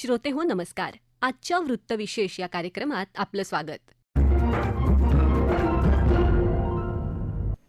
श्रोते हो नमस्कार. आजच्या वृत्तविशेष या कार्यक्रमात आपलं स्वागत.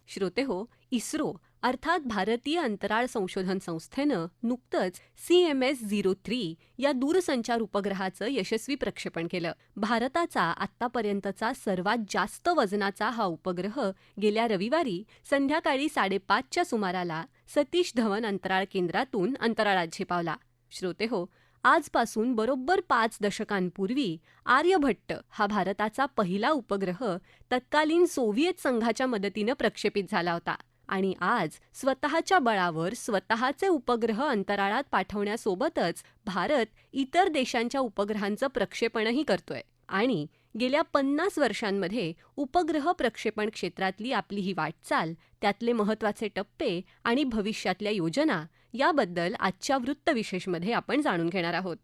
श्रोते हो इस्रो अर्थात भारतीय अंतराळ संशोधन संस्थेनं नुकतंच C M S zero three या दूरसंचार उपग्रहाचं यशस्वी प्रक्षेपण केलं. भारताचा आत्तापर्यंतचा सर्वात जास्त वजनाचा हा उपग्रह गेल्या रविवारी संध्याकाळी साडेपाचच्या सुमाराला सतीश धवन अंतराळ केंद्रातून अंतराळात झेपावला. श्रोते हो आजपासून बरोबर पाच दशकांपूर्वी आर्यभट्ट हा भारताचा पहिला उपग्रह तत्कालीन सोव्हिएत संघाच्या मदतीनं प्रक्षेपित झाला होता आणि आज स्वतःच्या बळावर स्वतःचे उपग्रह अंतराळात पाठवण्यासोबतच भारत इतर देशांच्या उपग्रहांचं प्रक्षेपणही करतोय. आणि गेल्या पन्नास वर्षांमध्ये उपग्रह प्रक्षेपण क्षेत्रातली आपली ही वाटचाल त्यातले महत्त्वाचे टप्पे आणि भविष्यातल्या योजना याबद्दल आजच्या वृत्तविशेषमध्ये आपण जाणून घेणार आहोत.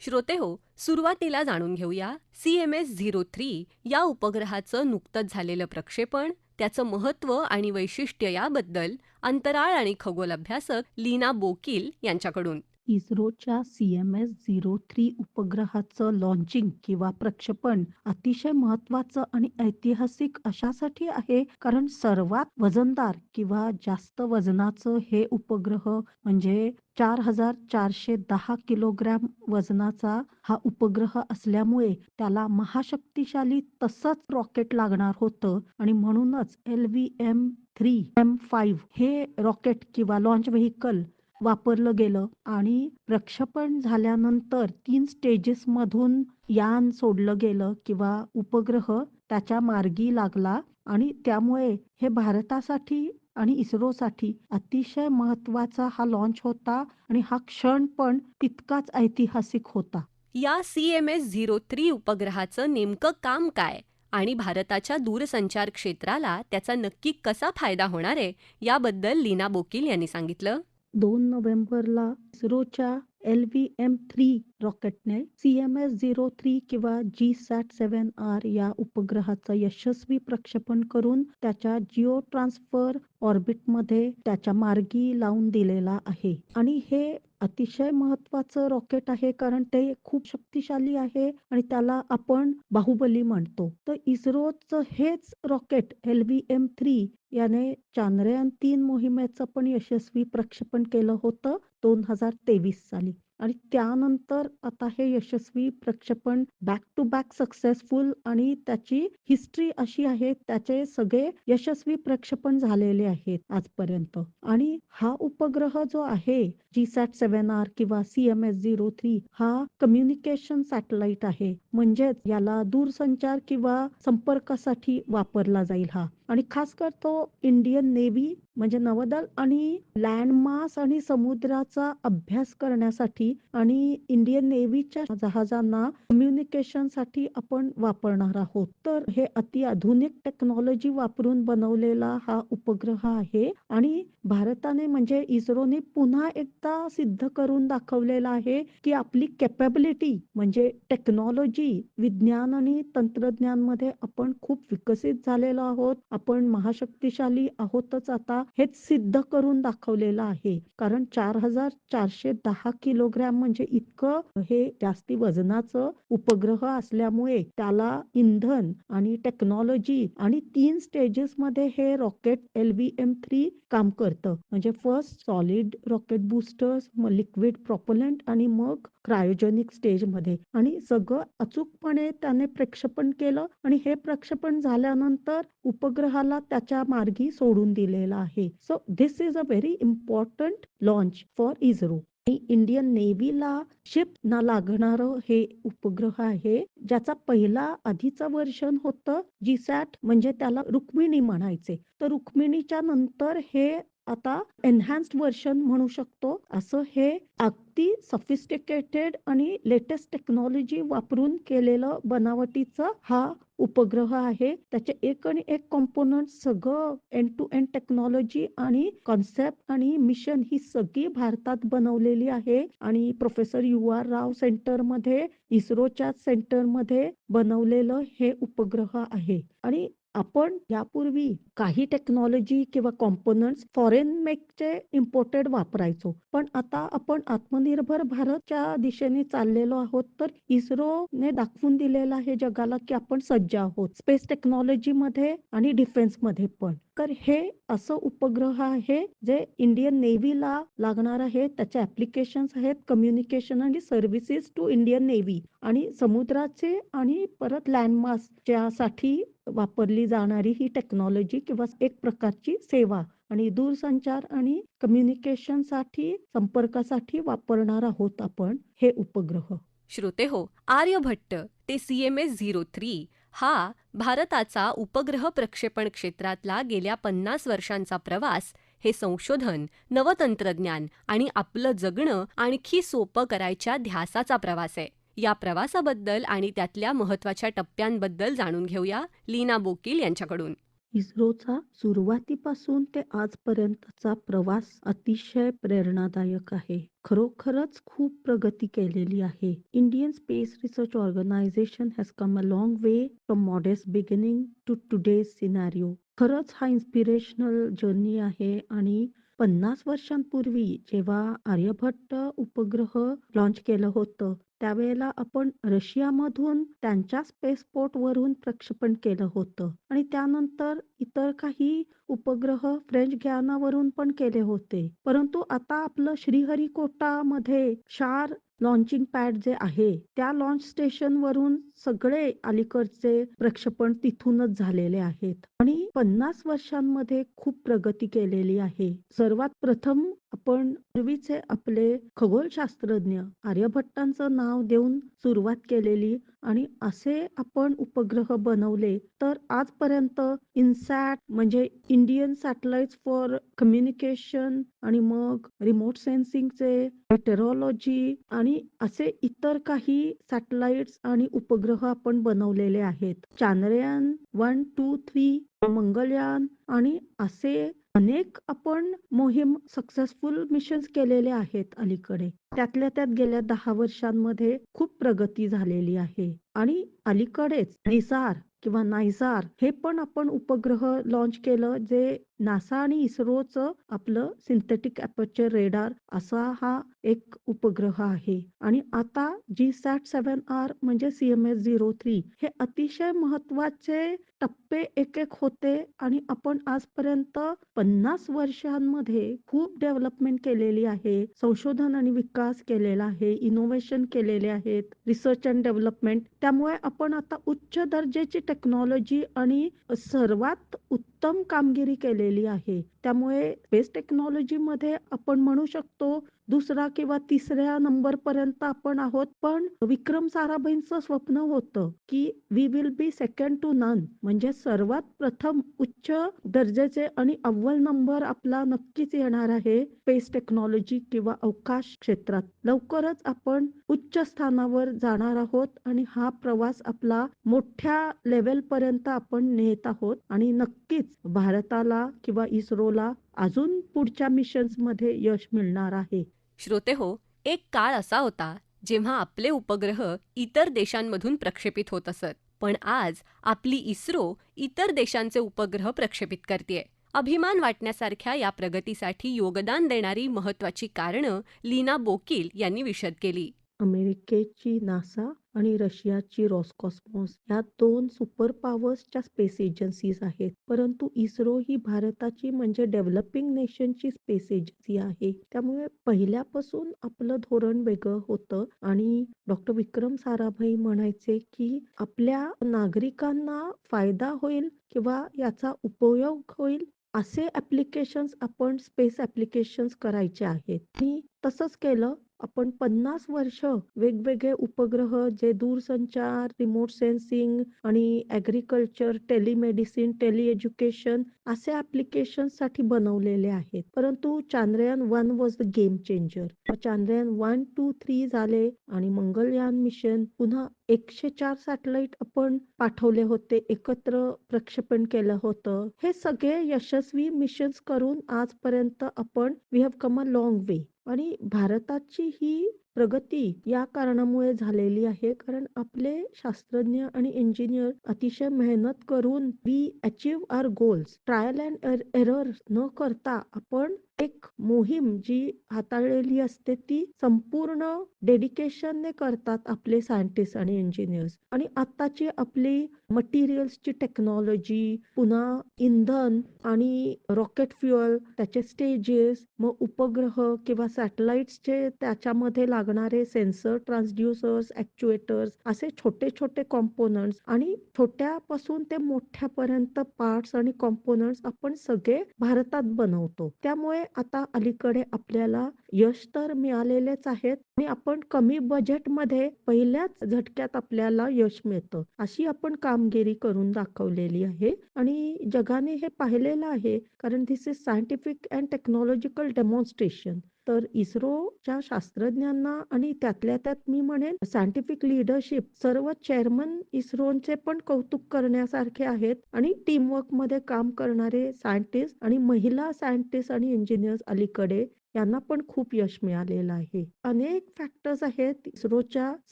श्रोते हो सुरुवातीला जाणून घेऊया. C M S zero three या उपग्रहाचं नुकतंच झालेलं प्रक्षेपण त्याचं महत्त्व आणि वैशिष्ट्य याबद्दल अंतराळ आणि खगोल अभ्यासक लीना बोकील यांच्याकडून. इस्रोच्या C M S zero three उपग्रहाचं लॉन्चिंग किंवा प्रक्षेपण अतिशय महत्वाचं आणि ऐतिहासिक अशासाठी आहे. कारण सर्वात वजनदार किंवा जास्त वजनाचं हे उपग्रह म्हणजे चार हजार चारशे दहा किलोग्रॅम वजनाचा हा उपग्रह असल्यामुळे त्याला महाशक्तिशाली तसंच रॉकेट लागणार होतं आणि म्हणूनच L V M three M five हे रॉकेट किंवा लॉन्च व्हेकल वापरलं गेलं आणि प्रक्षेपण झाल्यानंतर तीन स्टेजेस मधून यान सोडलं गेलं किंवा उपग्रह त्याच्या मार्गी लागला आणि त्यामुळे हे भारतासाठी आणि इस्रोसाठी अतिशय महत्त्वाचा हा लॉन्च होता आणि हा क्षण पण तितकाच ऐतिहासिक होता. या C M S zero three उपग्रहाचं नेमकं काम काय आणि भारताच्या दूरसंचार क्षेत्राला त्याचा नक्की कसा फायदा होणार आहे याबद्दल लीना बोकील यांनी सांगितलं. दोन नोव्हेंबरला इस्रोच्या L V M three रॉकेटने C M S zero three किंवा जी सॅट सेव्हन आर या उपग्रहाचं यशस्वी प्रक्षेपण करून त्याच्या जिओ ट्रान्सफर ऑर्बिटमध्ये त्याच्या मार्गी लावून दिलेला आहे. आणि हे अतिशय महत्वाचं रॉकेट आहे कारण ते खूप शक्तिशाली आहे आणि त्याला आपण बाहुबली म्हणतो. तर इस्रोचं हेच rocket L V M three याने चांद्रयान तीन मोहिमेचं पण यशस्वी प्रक्षेपण केलं होतं दोन हजार तेवीस साली. आणि त्यानंतर आता हे यशस्वी प्रक्षेपण बॅक टू बॅक सक्सेसफुल आणि त्याची हिस्ट्री अशी आहे त्याचे सगळे यशस्वी प्रक्षेपण झालेले आहेत आजपर्यंत. आणि हा उपग्रह जो आहे जी सॅट सेव्हन आर किंवा C M S zero three हा कम्युनिकेशन सॅटेलाइट आहे. म्हणजेच याला दूरसंचार किंवा संपर्कासाठी वापरला जाईल हा. आणि खास कर तो इंडियन नेव्ही म्हणजे नवदल आणि लँडमास आणि समुद्राचा अभ्यास करण्यासाठी आणि इंडियन नेव्हीच्या जहाजांना कम्युनिकेशनसाठी आपण वापरणार आहोत. तर हे अतिआधुनिक टेक्नॉलॉजी वापरून बनवलेला हा उपग्रह आहे आणि भारताने म्हणजे इस्रोने पुन्हा एकदा सिद्ध करून दाखवलेला आहे की आपली कॅपॅबिलिटी म्हणजे टेक्नॉलॉजी विज्ञान आणि तंत्रज्ञानमध्ये आपण खूप विकसित झालेलो आहोत. आपण महाशक्तिशाली आहोतच आता हेच सिद्ध करून दाखवलेलं आहे. कारण चार हजार चारशे दहा किलोग्रॅम म्हणजे इतकं हे जास्ती वजनाचं उपग्रह असल्यामुळे त्याला इंधन आणि टेक्नॉलॉजी आणि तीन स्टेजेस मध्ये हे rocket L B M three काम करतं. म्हणजे फर्स्ट सॉलिड रॉकेट बुस्टर्स मग लिक्विड प्रॉपलंट आणि मग क्रायोजेनिक स्टेजमध्ये. आणि सगळं अचूकपणे त्याने प्रक्षेपण केलं आणि हे प्रक्षेपण झाल्यानंतर उपग्रह उपग्रहाला त्याच्या मार्गी सोडून दिलेला आहे. So this is a very important launch for ISRO आणि इंडियन नेव्हीला शिप ना लागणार हे उपग्रह आहे ज्याचा पहिला आधीचं वर्षन होतं जी सॅट म्हणजे त्याला रुक्मिणी म्हणायचे. तर रुक्मिणीच्या नंतर हे आता एनहान्स्ड व्हर्शन म्हणू शकतो. असं हे अगदी सफिस्टिकेटेड आणि लेटेस्ट टेक्नॉलॉजी वापरून केलेलं बनावटीचा हा उपग्रह आहे. त्याचे एक आणि एक कॉम्पोनंट सगळं एंड टू एंड टेक्नॉलॉजी आणि कॉन्सेप्ट आणि मिशन ही सगळी भारतात बनवलेली आहे. आणि प्रोफेसर यू आर राव सेंटरमध्ये इस्रोच्या सेंटरमध्ये बनवलेलं हे उपग्रह आहे. आणि आपण यापूर्वी काही टेक्नॉलॉजी किंवा कॉम्पोनंट्स फॉरेन मेकचे इम्पोर्टेड वापरायचो. पण आता आपण आत्मनिर्भर भारतच्या दिशेने चाललेलो आहोत तर इस्रोने दाखवून दिलेलं आहे जगाला की आपण सज्ज आहोत. स्पेस टेक्नॉलॉजी मध्ये आणि डिफेन्समध्ये पण. तर हे असं उपग्रह आहे जे इंडियन नेव्हीला लागणार आहे. त्याचे ऍप्लिकेशन आहेत कम्युनिकेशन आणि सर्व्हिसेस टू इंडियन नेव्ही आणि समुद्राचे आणि परत लँडमार्कसाठी वापरली जाणारी ही टेक्नॉलॉजी किंवा एक प्रकारची सेवा आणि दूरसंचार आणि कम्युनिकेशनसाठी संपर्कासाठी वापरणार आहोत आपण हे उपग्रह. श्रोते हो आर्यभट्ट ते C M S zero three हा भारताचा उपग्रह प्रक्षेपण क्षेत्रातला गेल्या पन्नास वर्षांचा प्रवास हे संशोधन नवतंत्रज्ञान आणि आपलं जगणं आणखी सोपं करायच्या ध्यासाचा प्रवास आहे. या प्रवासाबद्दल आणि त्यातल्या महत्त्वाच्या टप्प्यांबद्दल जाणून घेऊया लीना बोकील यांच्याकडून. इस्रोचा सुरुवातीपासून ते आजपर्यंतचा प्रवास अतिशय प्रेरणादायक आहे. खरोखरच खूप प्रगती केलेली आहे. Indian space research organisation has come a long way from modest beginning to today scenario खरंच हा इन्स्पिरेशनल जर्नी आहे आणि पन्नास वर्षांपूर्वी जेव्हा आर्यभट्ट उपग्रह लॉन्च केलं होतं त्यावेळेला आपण रशियामधून त्यांच्या स्पेसपोर्ट वरून प्रक्षेपण केलं होतं. आणि त्यानंतर इतर काही उपग्रह फ्रेंच गॅनावरून पण केले होते. परंतु आता आपलं श्रीहरिकोटामध्ये शार लॉन्चिंग पॅड जे आहे त्या लॉन्च स्टेशन वरून सगळे अलीकडचे प्रक्षेपण तिथूनच झालेले आहेत. आणि पन्नास वर्षांमध्ये खूप प्रगती केलेली आहे. सर्वात प्रथम आपण पूर्वीचे आपले खगोलशास्त्रज्ञ आर्यभट्टांचं नाव देऊन सुरुवात केलेली आणि असे आपण उपग्रह बनवले तर आजपर्यंत इन्सॅट म्हणजे इंडियन सॅटेलाइट फॉर कम्युनिकेशन आणि मग रिमोट सेन्सिंगचे मेटेरॉलॉजी आणि असे इतर काही सॅटेलाइट्स आणि उपग्रह आपण बनवलेले आहेत. Chandrayaan one two three Mangalyaan आणि असे अनेक आपण मोहीम सक्सेसफुल मिशन्स केलेले आहेत अलीकडे. त्यातल्या त्यात गेल्या दहा वर्षांमध्ये खूप प्रगती झालेली आहे. आणि अलीकडेच निसार किंवा नायसार हे पण आपण उपग्रह लॉन्च केलं जे नासा आणि इस्रोचं आपलं सिंथेटिक अपर्चर रेडार असा हा एक उपग्रह आहे. आणि आता जी सॅट सेव्हन आर म्हणजे C M S zero three हे अतिशय महत्त्वाचे टप्पे एक एक होते आणि आपण आजपर्यंत पन्नास वर्षांमध्ये खूप डेव्हलपमेंट केलेली आहे संशोधन आणि विकास केलेला आहे इनोव्हेशन केलेले आहेत रिसर्च अँड डेव्हलपमेंट त्यामुळे आपण आता उच्च दर्जाची टेक्नॉलॉजी आणि सर्वात उत्तम कामगिरी केलेली आहे. त्यामुळे स्पेस टेक्नॉलॉजी मध्ये आपण म्हणू शकतो दुसरा किंवा तिसऱ्या नंबर पर्यंत आपण आहोत. पण विक्रम साराभाईंचं स्वप्न होतं की we will be second to none म्हणजे सर्वात प्रथम उच्च दर्जाचे आणि अव्वल नंबर आपला नक्कीच येणार आहे स्पेस टेक्नॉलॉजी किंवा अवकाश क्षेत्रात. लवकरच आपण उच्च स्थानावर जाणार आहोत आणि हा प्रवास आपला मोठ्या लेवल पर्यंत आपण नेत आहोत. आणि नक्कीच भारताला किंवा इस्रोला अजून पुढच्या मिशन्समध्ये यश मिळणार आहे. श्रोते हो एक काळ असा होता जेव्हा आपले उपग्रह इतर देशांमधून प्रक्षेपित होत असत. पण आज आपली इस्रो इतर देशांचे उपग्रह प्रक्षेपित करते अभिमान वाटण्यासारख्या या प्रगतीसाठी योगदान देणारी महत्वाची कारणं लीना बोकील यांनी विशद केली. अमेरिकेची नासा आणि रशियाची रॉसकॉस्मॉस या दोन सुपर पॉवर्सच्या स्पेस एजन्सीज आहेत. परंतु इस्रो ही भारताची म्हणजे डेव्हलपिंग नेशनची स्पेस एजन्सी आहे. त्यामुळे पहिल्यापासून आपलं धोरण वेगळं होतं आणि डॉक्टर विक्रम साराभाई म्हणायचे की आपल्या नागरिकांना फायदा होईल किंवा याचा उपयोग होईल असे ऍप्लिकेशन्स आपण स्पेस ऍप्लिकेशन्स करायचे आहेत. मी तसंच केलं. आपण पन्नास वर्ष वेगवेगळे उपग्रह जे दूरसंचार रिमोट सेन्सिंग आणि ऍग्रिकल्चर टेलिमेडिसिन टेली एज्युकेशन असे ऍप्लिकेशनसाठी बनवलेले आहेत. परंतु Chandrayaan one was the game changer Chandrayaan one two three झाले आणि मंगलयान मिशन पुन्हा एकशे चार सॅटेलाइट आपण पाठवले होते एकत्र प्रक्षेपण केलं होतं. हे सगळे यशस्वी मिशन्स करून आजपर्यंत आपण we have come a long way आणि भारताची ही प्रगती या कारणामुळे झालेली आहे. कारण आपले शास्त्रज्ञ आणि इंजिनियर अतिशय मेहनत करून we achieve our goals trial and error न करता आपण एक मोहीम जी हाताळलेली असते ती संपूर्ण डेडिकेशनने करतात आपले सायंटिस्ट आणि इंजिनियर्स आणि आताची आपली मटेरियल्सची टेक्नॉलॉजी पुन्हा इंधन आणि रॉकेट फ्युअल त्याचे स्टेजेस मग उपग्रह किंवा सॅटेलाइट्सचे त्याच्यामध्ये लागणारे सेन्सर ट्रान्सड्युसर्स ऍक्च्युएटर्स असे छोटे छोटे कॉम्पोनंट्स आणि छोट्यापासून ते मोठ्यापर्यंत पार्ट्स आणि कॉम्पोनंट्स आपण सगळे भारतात बनवतो. त्यामुळे आता अलीकडे आपल्याला यश तर मिळालेलेच आहेत आणि आपण कमी बजेटमध्ये पहिल्याच झटक्यात आपल्याला यश मिळतं. अशी आपण कामगिरी करून दाखवलेली आहे आणि जगाने हे पाहिलेलं आहे कारण this is scientific and technological demonstration तर इस्रोच्या शास्त्रज्ञांना आणि त्यातल्या त्यात मी म्हणेन सायंटिफिक लिडरशिप सर्व चेअरमन इस्रोचे पण कौतुक करण्यासारखे आहेत आणि टीमवर्कमध्ये काम करणारे सायंटिस्ट आणि महिला सायंटिस्ट आणि इंजिनियर्स अलीकडे यांना पण खूप यश मिळालेलं आहे. अनेक फॅक्टर्स आहेत इस्रोच्या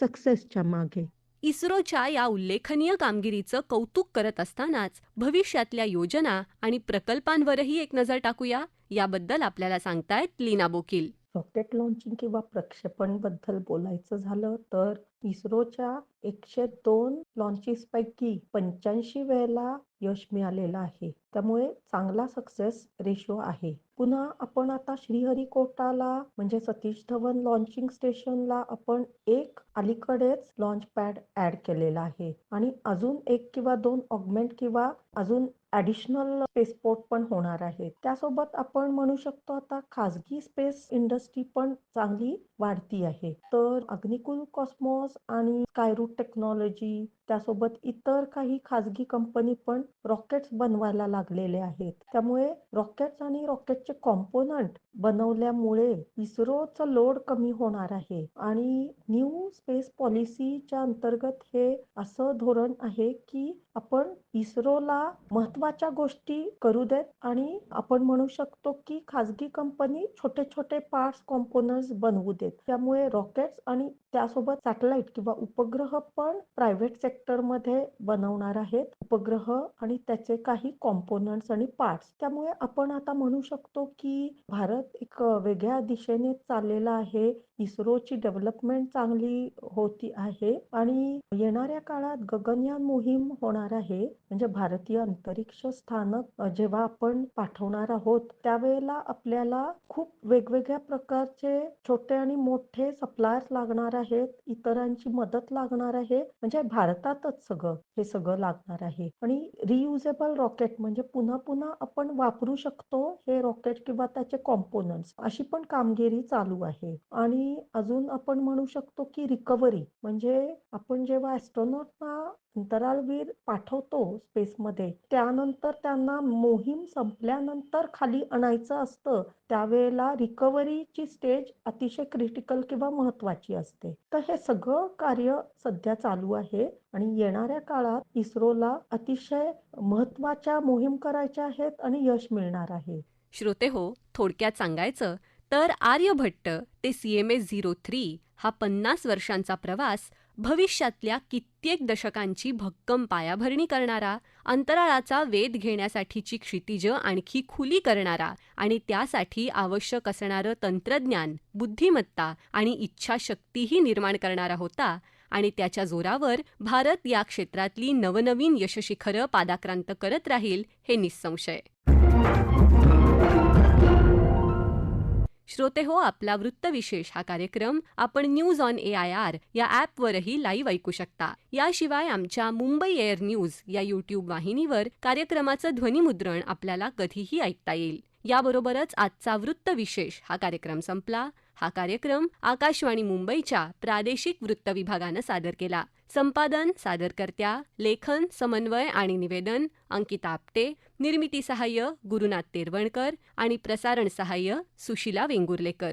सक्सेसच्या मागे. इस्रोच्या या उल्लेखनीय कामगिरीचं कौतुक करत असतानाच भविष्यातल्या योजना आणि प्रकल्पांवरही एक नजर टाकूया. याबद्दल आपल्याला सांगतायत लीना बोकील. रॉकेट लॉन्चिंग किंवा प्रक्षेपणबद्दल बोलायचं झालं तर इस्रोच्या एकशे दोन लॉन्चेस पैकी पंच्याऐंशी वेळेला यश मिळालेलं आहे. त्यामुळे चांगला सक्सेस रेशो आहे. पुन्हा आपण आता श्रीहरिकोटाला म्हणजे सतीश धवन लॉन्चिंग स्टेशनला आपण एक अलीकडेच लॉन्च पॅड ऍड केलेला आहे. आणि अजून एक किंवा दोन ऑगमेंट किंवा अजून ॲडिशनल स्पेसपोर्ट पण होणार आहे. त्यासोबत आपण म्हणू शकतो आता खासगी स्पेस इंडस्ट्री पण चांगली वाढती आहे. तर अग्निकुल कॉस्मॉस आणि स्कायरूट टेक्नॉलॉजी त्यासोबत इतर काही खाजगी कंपनी पण रॉकेट्स बनवायला लागलेले आहेत. त्यामुळे रॉकेट्स आणि रॉकेटचे कॉम्पोनंट बनवल्यामुळे इस्रोचा लोड कमी होणार आहे. आणि न्यू स्पेस पॉलिसीच्या अंतर्गत हे असं धोरण आहे की आपण इस्रोला महत्त्वाच्या गोष्टी करू देत आणि आपण म्हणू शकतो की खाजगी कंपनी छोटे छोटे पार्ट्स कॉम्पोनंट बनवू देत. त्यामुळे रॉकेट्स आणि त्यासोबत सॅटेलाइट किंवा उपग्रह पण प्रायव्हेट सेक्टर सेक्टरमध्ये बनवणार आहेत उपग्रह आणि त्याचे काही कॉम्पोनंट्स आणि पार्ट्स त्यामुळे आपण आता म्हणू शकतो की भारत एक वेगळ्या दिशेने चाललेला आहे. इस्रोची डेव्हलपमेंट चांगली होती आहे आणि येणाऱ्या काळात गगनयान मोहीम होणार आहे. म्हणजे भारतीय अंतरिक्ष स्थानक जेव्हा आपण पाठवणार आहोत त्यावेळेला आपल्याला खूप वेगवेगळ्या प्रकारचे छोटे आणि मोठे सप्लायर्स लागणार आहेत इतरांची मदत लागणार आहे. म्हणजे भारतात हातातच सगळं हे सगळं लागणार आहे. आणि रियुजेबल रॉकेट म्हणजे पुन्हा पुन्हा आपण वापरू शकतो हे रॉकेट किंवा त्याचे कॉम्पोनंट्स अशी पण कामगिरी चालू आहे. आणि अजून आपण म्हणू शकतो की रिकव्हरी म्हणजे आपण जेव्हा ॲस्ट्रॉनॉटना अंतराळवीर पाठवतो स्पेसमध्ये त्यानंतर त्यांना मोहीम संपल्यानंतर खाली आणायचं असतं. त्यावेळेला रिकव्हरीची स्टेज अतिशय क्रिटिकल किंवा महत्वाची असते. तर हे सगळं कार्य सध्या चालू आहे. आणि येणाऱ्या काळात इस्रोला अतिशय महत्त्वाच्या मोहीम करायच्या आहेत आणि यश मिळणार आहे. श्रोते हो थोडक्यात सांगायचं तर आर्यभट्ट ते C M S zero three हा पन्नास वर्षांचा प्रवास भविष्यातल्या कित्येक दशकांची भक्कम पायाभरणी करणारा अंतराळाचा वेध घेण्यासाठीची क्षितिज आणखी खुली करणारा आणि त्यासाठी आवश्यक असणारं तंत्रज्ञान बुद्धिमत्ता आणि इच्छाशक्तीही निर्माण करणारा होता आणि त्याच्या जोरावर भारत या क्षेत्रातली नवनवीन यशशिखरं पादाक्रांत करत राहील हे निसंशय. श्रोते हो आपला वृत्तविशेष हा कार्यक्रम आपण news on A I R या ॲपवरही लाईव्ह ऐकू शकता. याशिवाय आमच्या मुंबई एअर न्यूज या यूट्यूब वाहिनीवर कार्यक्रमाचं ध्वनिमुद्रण आपल्याला कधीही ऐकता येईल. याबरोबरच आजचा वृत्तविशेष हा कार्यक्रम संपला. हा कार्यक्रम आकाशवाणी मुंबईच्या प्रादेशिक वृत्त विभागानं सादर केला. संपादन सादरकर्त्या लेखन समन्वय आणि निवेदन अंकिता आपटे निर्मिती सहाय्य गुरुनाथ तेरवणकर आणि प्रसारण सहाय्य सुशिला वेंगुर्लेकर.